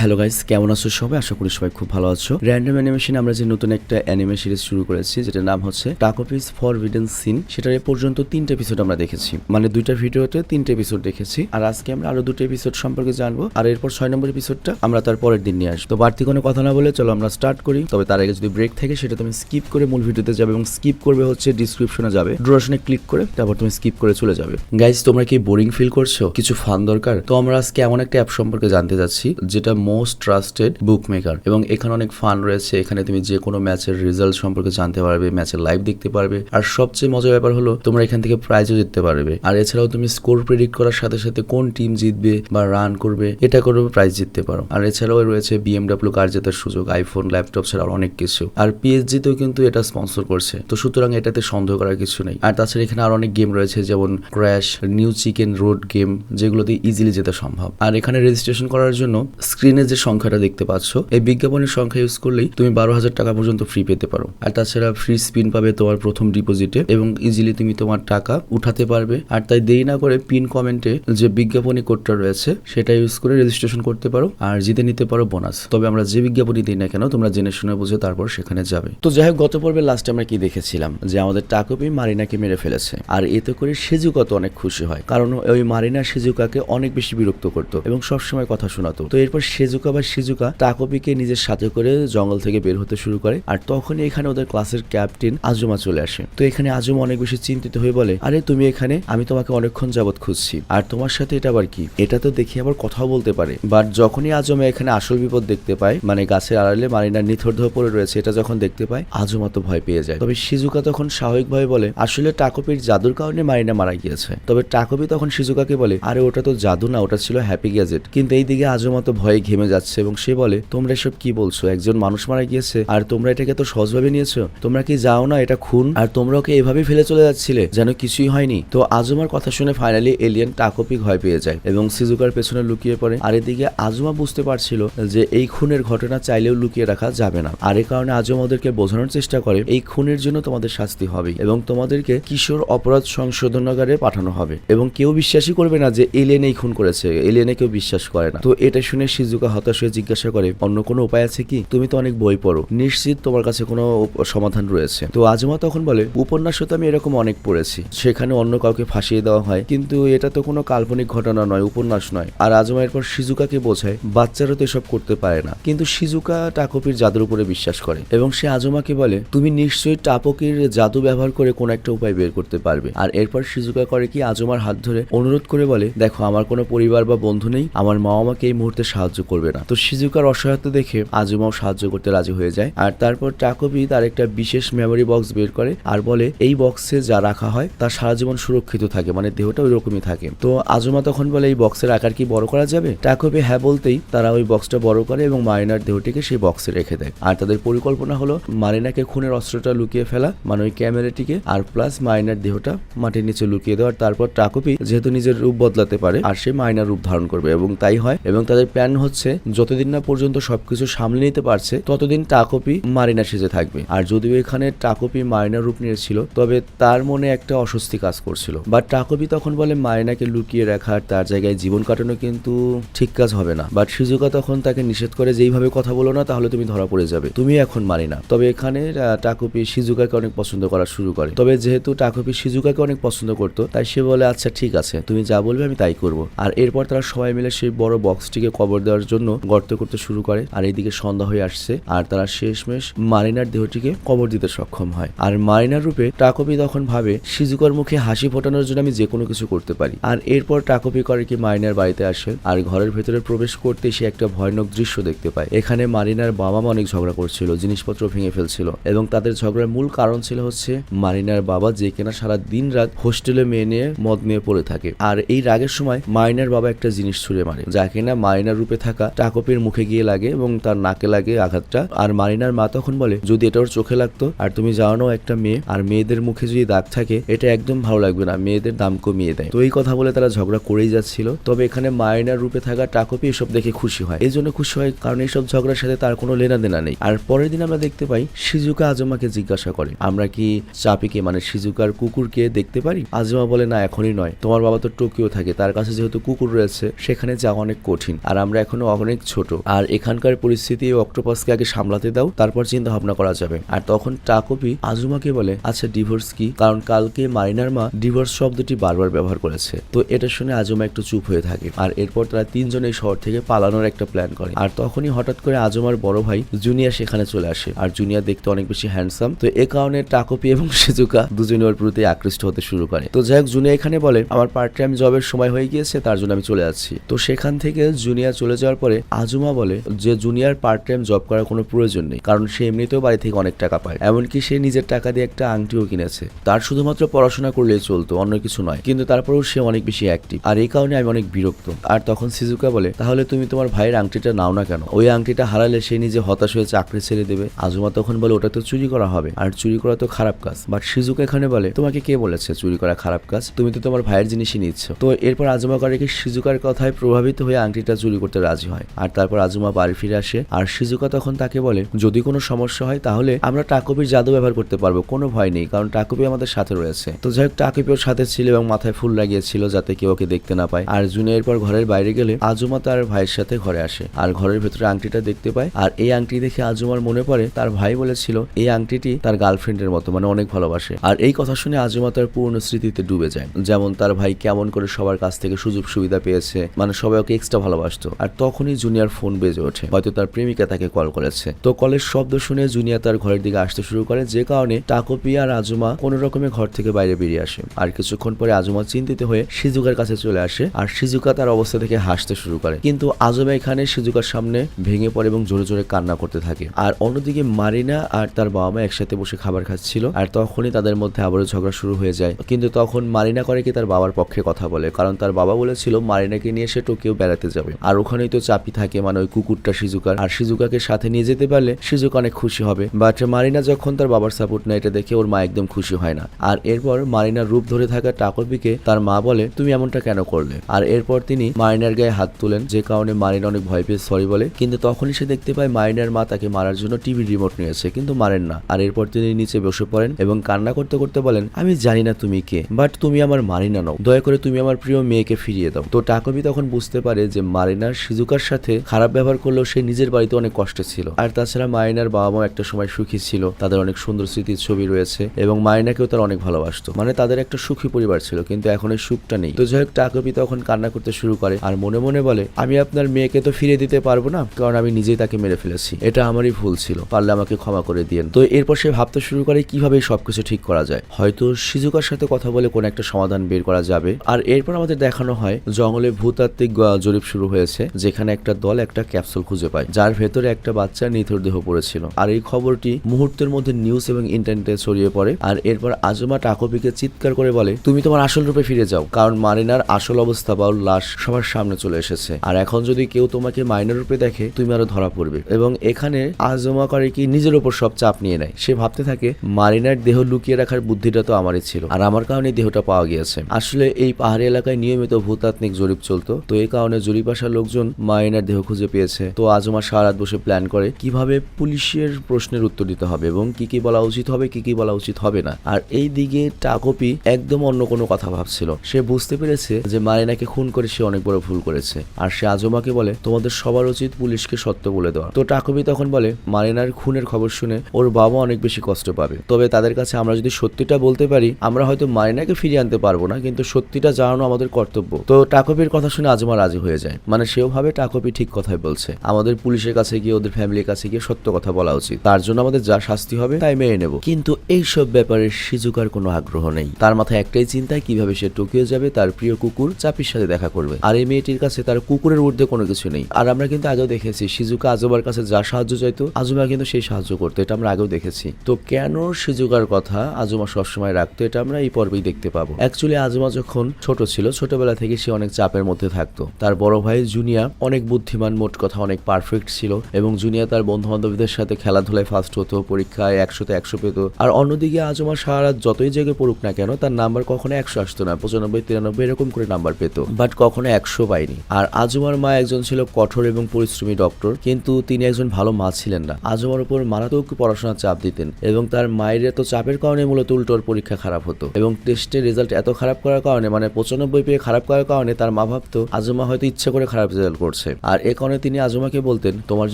Hello guys, কেমন আছো সবাই? আশা করি সবাই খুব ভালো আছো। র্যান্ডম অ্যানিমেশন আমরা যে নতুন একটা অ্যানিমে সিরিজ শুরু করেছি, যেটার নাম হচ্ছে টাকোপিস ফরবিডেন সিন সেটার এ পর্যন্ত তিনটে এপিসোড আমরা দেখেছি। মানে দুইটা ভিডিওতে তিনটে এপিসোড দেখেছি। আর আজকে আমরা আরও দুটো এপিসোড সম্পর্কে জানব। আর এরপর ছয় নম্বর এপিসোডটা আমরা তার পরের দিন নিয়ে আসব। তো বাড়তি কোনো কথা না বলে চলো আমরা স্টার্ট করি। তবে তার আগে যদি ব্রেক থাকে, সেটা তুমি স্কিপ করে মূল ভিডিওতে যাবে এবং স্কিপ করবে হচ্ছে ডিসক্রিপশনে যাবে। ডুরেশনে ক্লিক করে তারপর তুমি স্কিপ করে চলে যাবে। গাইস তোমরা কি বোরিং ফিল করছ? কিছু ফান দরকার? তো আমরা আজকে এমন একটা অ্যাপ সম্পর্কে জানতে যাচ্ছি, যেটা মোস্ট ট্রাস্টেড বুক মেকার এবং এখানে অনেক ফান রয়েছে। এখানে তুমি যে কোনো ম্যাচের রেজাল্ট সম্পর্কে জানতে পারবে ম্যাচের লাইভ দেখতে পারবে। আর সবচেয়ে মজার ব্যাপার হলো, তোমরা এখান থেকে প্রাইজও জিততে পারবে। আর এছাড়াও তুমি স্কোর প্রেডিক্ট করার সাথে সাথে কোন টিম জিতবে বা রান করবে, এটা করে প্রাইজ জিততে পারো। আর এছাড়াও রয়েছে বিএমডাব্লিউ কার জেতার সুযোগ আইফোন ল্যাপটপ ছাড়া অনেক কিছু। আর পিএসজি তেও কিন্তু এটা স্পন্সর করছে। তো সুতরাং এটাতে সন্দেহ করার কিছু নেই। আর তাছাড়া এখানে আরও অনেক গেম রয়েছে, যেমন crash new chicken road game যেগুলোতে ইজিলি যেতে সম্ভব। আর এখানে রেজিস্ট্রেশন করার জন্য স্ক্রিনে যে সংখ্যাটা দেখতে পাচ্ছ, এই বিজ্ঞাপনের সংখ্যা ইউজ করলেই তুমি বারো হাজার টাকা পর্যন্ত ফ্রি পেতে পারো। আর তাছাড়া ফ্রি স্পিন পাবে তোমার প্রথম ডিপোজিটে এবং ইজিলি তুমি তোমার টাকা উঠাতে পারবে। আর তাই দেরি না করে পিন কমেন্টে যে বিজ্ঞাপনী কোডটা রয়েছে, সেটা ইউজ করে রেজিস্ট্রেশন করতে পারো আর জিতে নিতে পারো বোনাস তবে আমরা যে বিজ্ঞাপনী দিই না কেন, তোমরা জেনে শুনে বুঝে তারপর সেখানে যাবে। তো যাই হোক, গত পর্বে লাস্টে আমরা কি দেখেছিলাম? যে আমাদের টাকপি মারিনাকে মেরে ফেলেছে। আর এতে করে সেজুকা তো অনেক খুশি হয়। কারণ ওই মারিনা সেজুকাকে অনেক বেশি বিরক্ত করতো এবং সবসময় কথা শোনাতো। তো এরপর সেজুকা বা সিজুকা টাকপিকে নিজের সাথে করে জঙ্গল থেকে বের হতে শুরু করে, আর তখনই এখানে ওদের ক্লাসের ক্যাপ্টেন আজুমা চলে আসে। তো এখানে আজুমা অনেক বেশি চিন্তিত হয়ে বলে, আরে, তুমি এখানে, আমি তোমাকে অনেকক্ষণ যাবত খুঁজছি। আর তোমার সাথে এটা আবার কি? এটা তো দেখি আবার কথাও বলতে পারে। বাট যখনই আজমা এখানে আসল বিপদ দেখতে পায় মানে গাছের আড়ালে মারিনার নিথর ধরে পড়ে রয়েছে, এটা যখন দেখতে পায়, আজমা তো ভয় পেয়ে যায়। তবে সিজুকা তখন স্বাভাবিকভাবে বলে, আসলে টাকপির জাদুর কারণে মারিনা মারা গিয়েছে। তবে টাকপি তখন সিজুকাকে বলে, আরে, ওটা তো জাদু না, ওটা ছিল হ্যাপি গ্যাজেট। কিন্তু এই দিকে আজমা তো ভয়ে যাচ্ছে এবং সে বলে, তোমরা এসব কি বলছো? একজন মানুষ মারা গিয়েছে, আর তোমরা এটাকে তো সহজভাবে নিয়েছো? তোমরা কি যাও না? এটা খুন। আর তোমরা ওকে এভাবে ফেলে চলে যাচ্ছিলে, যেন কিছুই হয়নি। তো আজমার কথা শুনে ফাইনালি এলিয়েন টাকপি ভয় পেয়ে যায় এবং সিজুকার পেছনে লুকিয়ে পড়ে। আর এদিকে আজমা বুঝতে পারছিল যে এই খুনের ঘটনা চাইলেও লুকিয়ে রাখা যাবে না। আর এই কারণে আজম ওদেরকে বোঝানোর চেষ্টা করে, এই খুনের জন্য তোমাদের শাস্তি হবে এবং তোমাদেরকে কিশোর অপরাধ সংশোধনাগারে পাঠানো হবে। এবং কেউ বিশ্বাসই করবে না যে এলিয়েন এই খুন করেছে। এলিয়েনে কেউ বিশ্বাস করে না। তো এটা শুনে সিজুকা হতাশ হয়ে জিজ্ঞাসা করে, অন্য কোনো উপায় আছে কি? তুমি তো অনেক বই পড়ো। নিশ্চিত তোমার কাছে কোনো সমাধান রয়েছে। তো আজমা তখন বলে, উপন্যাসও তো আমি এরকম অনেক পড়েছি। সেখানে অন্য কাউকে ফাঁসিয়ে দেওয়া হয়। কিন্তু এটা তো কোনো কাল্পনিক ঘটনা নয়, উপন্যাস নয়। আর আজমা এরপর সিজুকাকে বোঝায়, বাচ্চারা তো এসব করতে পারে না। কিন্তু সিজুকা টাকপির জাদুর উপরে বিশ্বাস করে এবং সে আজমাকে বলে, তুমি নিশ্চয়ই টাপকির জাদু ব্যবহার করে কোন একটা উপায় বের করতে পারবে। আর এরপর সিজুকা করে কি, আজমার হাত ধরে অনুরোধ করে বলে, দেখো, আমার কোনো পরিবার বা বন্ধু নেই। আমার মা আমাকে এই মুহূর্তে সাহায্য করবে না। তো সিজুকার অসহায়তা দেখে আজমাও সাহায্য করতে রাজি হয়ে যায়। আর তারপর টাকবি তার একটা বিশেষ মেমোরি বক্স বের করে আর বলে, এই বক্সে যা রাখা হয় তা সারা জীবন সুরক্ষিত থাকে মানে দেহটা ওই রকমই থাকে। তো আজমা তখন বলে, এই বক্সের আকার কি বড় করা যাবে? টাকবি হ্যাঁ বলতেই তারা ওই বক্সটা বড় করে এবং মারিনার দেহটিকে সেই বক্সে রেখে দেয়। আর তাদের পরিকল্পনা হলো, মারিনাকে খুনের অস্ত্রটা লুকিয়ে ফেলা মানে ওই ক্যামেরাটিকে আর প্লাস মাইনার দেহটা মাটির নিচে লুকিয়ে দেওয়ার। তারপর টাকপি যেহেতু নিজের রূপ বদলাতে পারে, আর সে মাইনার রূপ ধারণ করবে এবং তাই হয়। এবং তাদের প্ল্যান হচ্ছে যতদিন না পর্যন্ত সবকিছু সামলে নিতে পারছে, ততদিন টাকপি মারিনা সেজে থাকবে। আর যদিও এখানে টাকপি মারিনার রূপ নিয়েছিল তবে তার মনে একটা অস্বস্তি কাজ করছিল। বাট টাকপি তখন বলে মারিনাকে লুকিয়ে রাখার তার জায়গায় জীবন কাটানো কিন্তু ঠিক কাজ হবে না। বাট সিজুকা তখন তাকে নিষেধ করে যেইভাবে কথা বলো না, তাহলে তুমি ধরা পড়ে যাবে। তুমি এখন মারি না তবে এখানে টাকুপি সিজুকাকে অনেক পছন্দ করা শুরু করে। তবে যেহেতু টাকপি সিজুকাকে অনেক পছন্দ করতো, তাই সে বলে আচ্ছা ঠিক আছে, তুমি যা বলবে আমি তাই করব। আর এরপর তারা সবাই মিলে সেই বড় বক্সটিকে কবর দেওয়ার জন্য গর্ত করতে শুরু করে। আর এইদিকে সন্ধ্যা হয়ে আসছে, আর তারা শেষমেশ মারিনার দেহটিকে কবর দিতে সক্ষম হয়। আর মারিনার রূপে টাকপি তখন ভাবে, সিজুকার মুখে হাসি ফোটানোর জন্য আমি যে কোনো কিছু করতে পারি। আর এরপর টাকপি করে কি মারিনার বাড়িতে আসে, আর ঘরের ভেতরে প্রবেশ করতে সে একটা ভয়ানক দৃশ্য দেখতে পায়। এখানে মারিনার বাবা মা অনেক ঝগড়া করছিল, জিনিসপত্র ভেঙে ফেলছিল, এবং তাদের ঝগড়ার মূল কারণ ছিল হচ্ছে মারিনার বাবা যে কিনা সারা দিন রাত হোস্টেলে মেয়ে নিয়ে মদ নিয়ে পড়ে থাকে। আর এই রাগের সময় মারিনার বাবা একটা জিনিস ছুঁড়ে মারে, যা কিনা মারিনার রূপে থাকা টাকপের মুখে গিয়ে লাগে এবং তার নাকে লাগে আঘাতটা। আর মারিনার মা তখন বলে, যদি এটা ওর চোখে লাগতো, আর তুমি জানো একটা মেয়ে, আর মেয়েদের মুখে যদি দাগ থাকে, এটা একদম ভালো লাগবে না, মেয়েদের দাম কমিয়ে দেয়। তো এই কথা বলে তারা ঝগড়া করেই যাচ্ছিল। তবে এখানে মারিনার রূপে থাকা টাকপি এসব দেখে খুশি হয়। এই জন্য খুশি হয় কারণ এইসব ঝগড়ার সাথে তার কোনো লেনা দেনা নেই। আর পরের দিন আমরা দেখতে পাই সিজুকা আজমাকে জিজ্ঞাসা করে, আমরা কি চাপিকে মানে সিজুকার কুকুরকে দেখতে পারি? আজমা বলে, না, এখনই নয়। তোমার বাবা তো টোকিও থাকে, তার কাছে যেহেতু কুকুর রয়েছে, সেখানে যাওয়া অনেক কঠিন। আর আমরা এখনও অনেক ছোট। আর এখানকার পরিস্থিতি অক্টোপাসকে আগে সামলাতে দাও, তারপর চিন্তা ভাবনা করা যাবে। আর তখন টাকপি আজুমাকে বলে আচ্ছা ডিভোর্স কি? কারণ কালকে মারিনার মা ডিভোর্স শব্দটি বারবার ব্যবহার করেছে। তো এটা শুনে আজুমা একটু চুপ হয়ে থাকে। আর এরপর তারা তিনজন এই শহর থেকে পালানোর একটা প্ল্যান করে। আর তখনই হঠাৎ করে আজমার বড় ভাই জুনিয়া সেখানে চলে আসে। আর জুনিয়া দেখতে অনেক বেশি হ্যান্ডসাম। তো এ কারণে টাকপি এবং সিজুকা দুজনে ওর প্রতি আকৃষ্ট হতে শুরু করে। তো যাই হোক, জুনিয়া এখানে বলে, আমার পার্ট টাইম জবের সময় হয়ে গিয়েছে, তার জন্য আমি চলে যাচ্ছি। তো সেখান থেকে জুনিয়া চলে যাওয়ার পরে আজুমা বলে যে জুনিয়ার পার্ট টাইম জব করার কোনো প্রয়োজন নেই, কারণ সে এমনিতেও বাড়ি থেকে অনেক টাকা পায়। এমনকি সে নিজের টাকা দিয়ে একটা আংটিও কিনেছে। তার শুধুমাত্র পড়াশোনা করলেই চলতো, অন্য কিছু নয়। কিন্তু তারপরেও সে অনেক বেশি অ্যাক্টিভ আর এই কারণে আমি অনেক বিরক্ত। আর তখন সিজুকা বলে, তাহলে তুমি তোমার ভাইয়ের আংটিটা নাও না কেন? ওই আংটিটা হারালে সে নিজে হতাশ হয়ে চাকরি ছেড়ে দেবে। আজুমা তখন বলে, ওটা তো চুরি করা হবে। আর চুরি করা তো খারাপ কাজ। বাট সিজুকা এখানে বলে, তোমাকে কে বলেছে চুরি করা খারাপ কাজ? তুমি তো তোমার ভাইয়ের জিনিসই নিচ্ছ। তো এরপর আজমা করে কি সিজুকার কথায় প্রভাবিত হয়ে আংটিটা চুরি করতে রাজি হয়। আর তারপর আজুমা বাড়ি ফিরে আসে আর সিজুকা তখন তাকে বলে, যদি কোনো সমস্যা হয় তাহলে আমরা টাকবির জাদু ব্যবহার করতে পারব, কোনো ভয় নেই, কারণ টাকবি আমাদের সাথে রয়েছে। তো যাই হোক টাকবি ওর সাথে ছিল এবং মাথায় ফুল লাগিয়েছিল যাতে কেউ ওকে দেখতে না পায়। আর জুনে এরপর ঘরের বাইরে গেলে আজুমা তার ভাইয়ের সাথে ঘরে আসে। আর ঘরের ভেতরে আংটিটা দেখতে পায় আর এই আংটি দেখে আজুমার মনে পড়ে, তার ভাই বলেছিল, এই আংটিটি তার গার্লফ্রেন্ডের মতো মানে অনেক ভালোবাসে। আর এই কথা শুনে আজুমা তার পূর্ণ স্মৃতিতে ডুবে যায়। যেমন তার ভাই কেমন করে সবার কাছ থেকে সুযোগ সুবিধা পেয়েছে মানে সবাই ওকে এক্সট্রা ভালোবাসতো। আর তখনই জুনিয়ার ফোন বেজে ওঠে। হয়তো তার প্রেমিকা তাকে কল করেছে। তো কলের শব্দ শুনে জুনিয়া তার ঘরের দিকে আসতে শুরু করে, যে কারণে টাকোপি আর আজুমা কোনো রকমে ঘর থেকে বাইরে বেরিয়ে আসে। আর কিছুক্ষণ পরে আজুমা চিন্তিত হয়ে সিজুকার কাছে চলে আসে আর সিজুকা তার অবস্থা থেকে হাসতে শুরু করে। কিন্তু আজমা এখানে সিজুকার সামনে ভেঙে পড়ে এবং জোরে জোরে কান্না করতে থাকে। আর অন্যদিকে মারিনা আর তার বাবা মা একসাথে বসে খাবার খাচ্ছিল আর তখনই তাদের মধ্যে আবারও ঝগড়া শুরু হয়ে যায়। কিন্তু তখন মারিনা করে কি তার বাবার পক্ষে কথা বলে? কারণ তার বাবা বলেছিল, মারিনাকে নিয়ে সে টোকিও বেড়াতে যাবে। আর ওখানেই তো চাপি থাকে মানে ওই কুকুরটা সিজুকার। আর সিজুকাকে সাথে নিয়ে যেতে পারলে সিজুকা অনেক খুশি হবে। বাট মারিনা যখন তার বাবার সাপোর্ট নেয়, এটা দেখে ওর মা একদম খুশি হয় না। আর এরপর মারিনার রূপ ধরে থাকা টাকবিকে তার মা বলে, তুমি এমনটা কেন করলে? আর এরপর তিনি মারিনার গায়ে হাত তোলেন, যে কারণে মারিনা অনেক ভয় পেয়ে সরি বলে। কিন্তু তখনই সে দেখতে পায় মারিনার মা তাকে মারার জন্য টিভি রিমোট নিয়েছে, কিন্তু মারেন না। আর এরপর তিনি নিচে বসে পড়েন এবং কান্না করতে করতে বলেন, আমি জানি না তুমি কে, বাট তুমি আমার মারিনা নও। দয়া করে তুমি আমার প্রিয় মেয়েকে ফিরিয়ে দাও। তো টাকবি তখন বুঝতে পারে যে মারিনার সিজুকার সাথে খারাপ ব্যবহার করলেও সে নিজের বাড়িতে অনেক কষ্টে ছিল। আর তাছাড়া মারিনার বাবা মা একটা সময় সুখী ছিল। তাদের অনেক সুন্দর স্মৃতির ছবি রয়েছে এবং মারিনাকেও তার অনেক ভালোবাসতো। মানে তাদের একটা সুখী পরিবার ছিল, কিন্তু এখন এই সুখটা নেই। তো যাই হোক টাকবি তখন কান্না করতে শুরু করে আর মনে মনে বলে, আমি আপনার মেয়েকে তো ফিরে দিতে পারব না, কারণ আমি নিজেই তাকে মেরে ফেলেছি। এটা আমারই ভুল ছিল। পারলে আমাকে ক্ষমা করে দিয়েন। তো এরপর সে ভাবতে শুরু করে, কীভাবে সবকিছু ঠিক করা যায়? হয়তো সিজুকার সাথে কথা বলে কোনো একটা সমাধান বের করা যাবে। আর এরপর আমাদের দেখানো হয়, জঙ্গলে ভূতাত্ত্বিক জরিপ শুরু হয়েছে, যেখানে একটা দল, একটা ক্যাপসুল খুঁজে পায়, যার ভেতরে একটা বাচ্চা নিথর দেহ পড়েছিল। আর এই খবরটি মুহূর্তের মধ্যে নিউজ এবং ইন্টারনেটে ছড়িয়ে পড়ে। আর এরপর আজমা টাকপিকে চিৎকার করে বলে, তুমি তোমার আসল রূপে ফিরে যাও, কারণ মারিনার আসল অবস্থা বা লাশ সবার সামনে চলে এসেছে। আর এখন যদি কেউ তোমাকে মাইনার রূপে দেখে, তুমি আরও ধরা পড়বে। এবং এখানে আজমা করে কি নিজের উপর সব চাপ নিয়ে নেয়। সে ভাবতে থাকে, মারিনার দেহ লুকিয়ে রাখার বুদ্ধিটা তো আমারই ছিল, আর আমার কারণে দেহটা পাওয়া গিয়েছে। আসলে এই পাহাড়ি এলাকায় নিয়মিত ভূতাত্ত্বিক জরিপ চলতো। তো এই কারণে জরিপ আসা লোকজন মারিনার দেহ খুঁজে পেয়েছে। তো আজমা সারা রাত বসে প্ল্যান করে কীভাবে পুলিশের প্রশ্নের উত্তর দিতে হবে এবং কি কি বলা উচিত হবে, কি কি বলা উচিত হবে না। আর এই দিকে টাকপি একদম অন্য কোনো কথা ভাবছিল। সে বুঝতে পেরেছে যে মারিনাকে খুন করে সে অনেক বড় ভুল করেছে। আর সে আজমাকে বলে, তোমাদের সবার উচিত পুলিশকে সত্য বলে দেওয়া। তো টাকবি তখন বলে, মারিনার খুনের খবর শুনে ওর বাবা অনেক বেশি কষ্ট পাবে। তবে তাদের কাছে আমরা যদি সত্যিটা বলতে পারি, আমরা হয়তো মারিনাকে ফিরিয়ে আনতে পারব না, কিন্তু সত্যিটা জানানো আমাদের কর্তব্য। তো টাকবির কথা শুনে আজমা রাজি হয়ে যায়। মানে সেও ভাবে টাকবি ঠিক কথাই বলছে। আমাদের পুলিশের কাছে গিয়ে, ওদের ফ্যামিলির কাছে গিয়ে সত্য কথা বলা উচিত। তার জন্য আমাদের যা শাস্তি হবে, তাই মেনে নেব। কিন্তু এইসব ব্যাপারে সিজুকার কোনো আগ্রহ নেই। তার মাথায় একটাই চিন্তা কীভাবে সে টোকিও যাবে, তার প্রিয় কুকুর চাপির সাথে দেখা করবে। আর এই মেয়েটির কাছে তার কুকুরের ঊর্ধ্বে কোনো কিছু নেই। আর আমরা কিন্তু আগেও দেখেছি, সিজুকা আজোবার কাছে যা সাহায্য চাইতো, আজুমা কিন্তু সেই সাহায্য করতো। এটা আমরা আগেও দেখেছি। তো কেন সিজুকার কথা আজুমা সবসময় রাখতো, এটা আমরা এই পর্বেই দেখতে পাবো। অ্যাকচুয়ালি আজুমা যখন ছোট ছিল, ছোটবেলা থেকে সে অনেক চাপের মধ্যে থাকতো। তার বড় ভাই জুনিয়া অনেক বুদ্ধিমান, মোট কথা অনেক পারফেক্ট ছিল এবং জুনিয়া তার বন্ধু বান্ধবীদের সাথে খেলাধুলায় ফার্স্ট হতো, পরীক্ষায় একশোতে একশো পেতো। আর অন্যদিকে আজমা সারা রাত যতই জায়গায় পড়ুক না কেন, তার নাম্বার কখনো একশো আসতো না, পঁচানব্বই, তিরানব্বই এরকম করে নাম্বার পেত বাট কখনো একশো পায়নি আর আজমার মা একজন ছিল কঠোর এবং পরিশ্রমী ডক্টর কিন্তু তিনি একজন ভালো মা ছিলেন না। আজমার উপর মারাত্মক পড়াশোনার চাপ দিতেন এবং তার মায়ের এত চাপের কারণে মূলত উল্টোর পরীক্ষা খারাপ হতো এবং টেস্টের রেজাল্ট এত খারাপ করার কারণে মানে পঁচানব্বই পেয়ে খারাপ করার কারণে তার মা ভাবতো আজমা হয়তো ইচ্ছা করে খারাপ রেজাল্ট করছে। করছে। আর এ কারণে তিনি আজমাকে বলতেন, তোমার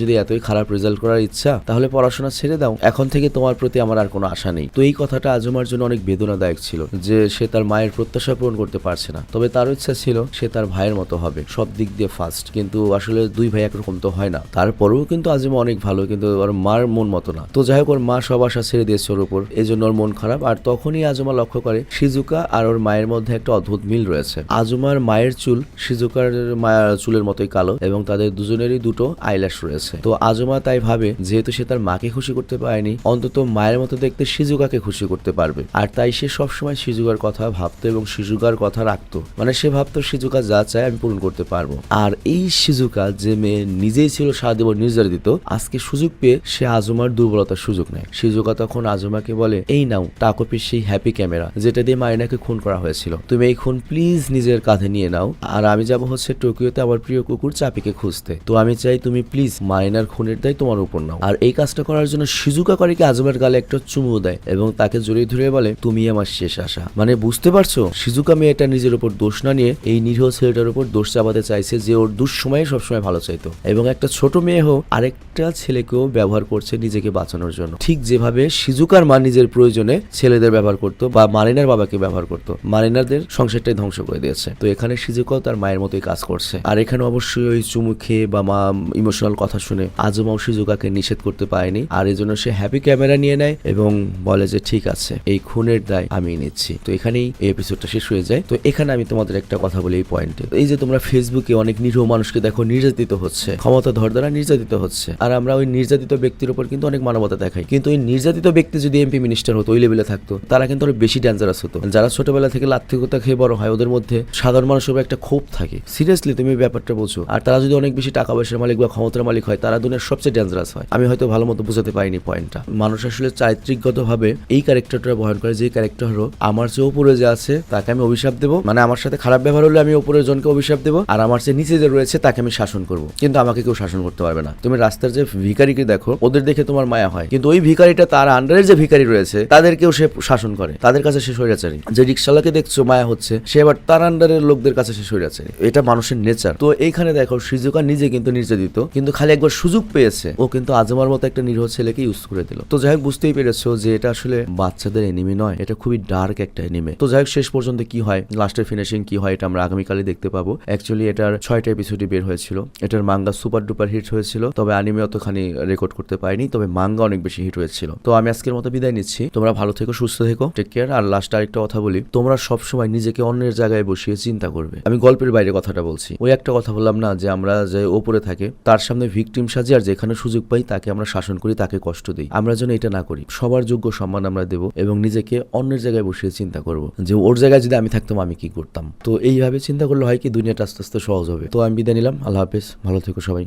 যদি এতই খারাপ রেজাল্ট করার ইচ্ছা, তাহলে পড়াশোনা ছেড়ে দাও। এখন থেকে তোমার প্রতি আমার আর কোনো আশা নেই। তো এই কথাটা আজমার জন্য অনেক বেদনাদায়ক ছিল, যে সে তার মায়ের প্রত্যাশা পূরণ করতে পারছে না। তবে তার ইচ্ছা ছিল, সে তার ভাইয়ের মতো হবে, সব দিক দিয়ে ফার্স্ট কিন্তু আসলে দুই ভাই একরকম তো হয় না। তারপরেও কিন্তু আজিমা অনেক ভালো, কিন্তু ওর মার মন মতো না। তো যাই হোক, ওর মা সব আশা ছেড়ে দিয়েছে ওর উপর। এই জন্য ওর মন খারাপ। আর তখনই আজমা লক্ষ্য করে সিজুকা আর ওর মায়ের মধ্যে একটা অদ্ভুত মিল রয়েছে। আজমার মায়ের চুল সিজুকার চুলের মতোই কালো এবং তাদের দুজনেরই দুটো আইল্যাশ রয়েছে। তো আজমা তাই ভাবে, যেহেতু সে তার মাকে খুশি করতে পারেনি, অন্তত মায়ের মতো দেখতে শিজুকাকে খুশি করতে পারবে। আর তাই সে সবসময় শিজুকার কথা ভাবতো এবং শিজুকার কথা রাখতো। মানে সে ভাবতো শিজুকা যা চায় আমি পূরণ করতে পারব। আর এই শিজুকা যে মেয়ে নিজেই ছিল সারাদেব নির্যাতিত আজকে সুযোগ পেয়ে সে আজমার দুর্বলতার সুযোগ নেয়। শিজুকা তখন আজমাকে বলে, এই নাও টাকোপির সেই হ্যাপি ক্যামেরা যেটা দিয়ে মাইনাকে খুন করা হয়েছিল। তুমি এই খুন প্লিজ নিজের কাঁধে নিয়ে নাও। আর আমি যাব হচ্ছে টোকিওতে আমার প্রিয় কুকুর চাপিকে খুঁজতে। তো আমি চাই তুমি প্লিজ মাইনার খুনের দায় তোমার উপর নাও। আর এই কাজটা করার জন্য শিজুকা করিকে আজমার গালে একটা চুমু দেয় এবং তাকে জড়িয়ে ধরে বলে, তুমি আমার শেষ আশা। মানে বুঝতে পারছ? শিজুকা মেয়েটা নিজের উপর দোষ না নিয়ে এই নিরীহ ছেলেটার উপর দোষ চাপাতে চাইছে যে ওর দুঃসময়ে সবসময় ভালো চাইতো। এবং একটা ছোট মেয়ে হোক, আরেকটা ছেলেকেও ব্যবহার করছে নিজেকে বাঁচানোর জন্য। ঠিক যেভাবে শিজুকার মা নিজের প্রয়োজনে ছেলেদের ব্যবহার করতো বা মারিনার বাবাকে ব্যবহার করতো মারিনারদের সংসারটাই ধ্বংস করে দিয়েছে। তো এখানে শিজুকাও তার মায়ের মতোই কাজ করছে। আর এখানে অবশ্যই ওই চুমু খেয়ে বা মা ইমোশনাল কথা শুনে আজমাও শিজুকাকে নিষেধ করতে পারেনি। আর এই জন্য সে হ্যাপি ক্যামেরা নিয়ে নেয় এবং বলে যে, ঠিক আছে, এই খুনের দায় আমি নিচ্ছি। তো এখানেই এই এপিসোডটা শেষ হয়ে যায়। তো এখানে আমি তোমাদের একটা কথা বলি এই পয়েন্টে এই যে তোমরা ফেসবুকে অনেক নিরীহ মানুষকে দেখো, নির্যাতিত হচ্ছে ক্ষমতা ধর দ্বারা নির্যাতিত হচ্ছে। আর আমরা ওই নির্যাতিত ব্যক্তির উপর কিন্তু অনেক মানবতা দেখাই। কিন্তু ওই নির্যাতিত ব্যক্তি যদি এমপি মিনিস্টার হতো, ওই লেভেলে থাকতো, তারা কিন্তু অনেক বেশি ডেঞ্জারাস হতো। যারা ছোটবেলা থেকে লাত্তিকতা খেয়ে বড় হয়, ওদের মধ্যে সাধারণ মানুষের একটা ক্ষোভ থাকে। সিরিয়াসলি তুমি ব্যাপারটা বোঝো। আর তারা যদি অনেক বেশি টাকা পয়সার মালিক বা ক্ষমতার মালিক হয়, তারা দুনিয়ার সবচেয়ে ডেঞ্জারাস হয়। আমি হয়তো ভালো মতো বুঝাতে পারিনি পয়েন্টটা মানুষ আসলে চারিত্রিকগত ভাবে এই ক্যারেক্টারটা বহন করে, যে ক্যারেক্টার হলো, আমার চেয়ে উপরে যে আছে, তাকে আমি অভিশাপ দেবো। মানে আমার সাথে খারাপ ব্যবহার হলে আমি উপরের জনকে অভিশাপ দেবো, আর আমার চেয়ে নিচে যে রয়েছে, তাকে আমি শাসন করব। কিন্তু আমাকে কেউ শাসন করতে পারবে না। তুমি রাস্তার যে ভিকারিকে দেখো, ওদের দেখে তোমার মায়া হয়। কিন্তু ওই ভিকারিটা তার আন্ডারের যে ভিকারি রয়েছে, তাদেরকেও সে শাসন করে। তাদের কাছে সে স্বৈরাচারী। যে রিক্সালাকে দেখছ, মায়া হচ্ছে, সে এবার তার আন্ডারের লোকদের কাছে সে স্বৈরাচারী। এটা মানুষের নেচার তো এইখানে দেখো শিজুকা নিজে কিন্তু নির্যাতিত, কিন্তু খালি একবার সুযোগ পেয়েছে। ও কিন্তু আজমার মতো একটা নিরীহ ছেলেকে ইউজ করে দিল। তো যাই হোক বুঝতেই পেরেছ যে এটা আসলে বাচ্চাদের এনিমি নয়, এটা খুবই ডার্ক একটা এনিমে তো যাই হোক শেষ পর্যন্ত কি হয়? লাস্টের ফিনিশিং কি হয়? এটা আমরা আগামীকালে দেখতে পাবো। অ্যাকচুয়ালি এটার ছয়টা এপিসোডই বের হয়েছিল। এটার মাঙ্গা সুপার ডুপার হিট হয়েছিল, তবে আনিমে অতখানি রেকর্ড করতে পারিনি, তবে মাঙ্গা অনেক বেশি হিট হয়েছিল। তো আমি আজকের মতো বিদায় নিচ্ছি। তোমরা ভালো থেকো, সুস্থ থেকো টেক কেয়ার আর লাস্ট আরেকটা কথা বলি, তোমরা সবসময় নিজেকে অন্যের জায়গায় বসিয়ে চিন্তা করবে। আমি গল্পের বাইরে কথাটা বলছি। ওই একটা কথা বললাম না যে আমরা যে ওপরে থাকে, তার সামনে ভিকটিম সাজি আর যেখানে সুযোগ পাই তাকে আমরা শাসন করি, তাকে কষ্ট দিই। আমরা যেন এটা না করি। সবার যোগ্য সম্মান আমরা দেব এবং নিজেকে অন্যের জায়গায় বসিয়ে চিন্তা করব যে ওর জায়গায় যদি আমি থাকতাম, আমি কি করতাম? তো এইভাবে চিন্তা করলে হয় কি, দুনিয়াটা আস্তে আস্তে সহজ হবে। তো আমি বিদায় নিলাম। আল্লাহ হাফেজ। ভালো থেকো সবাই।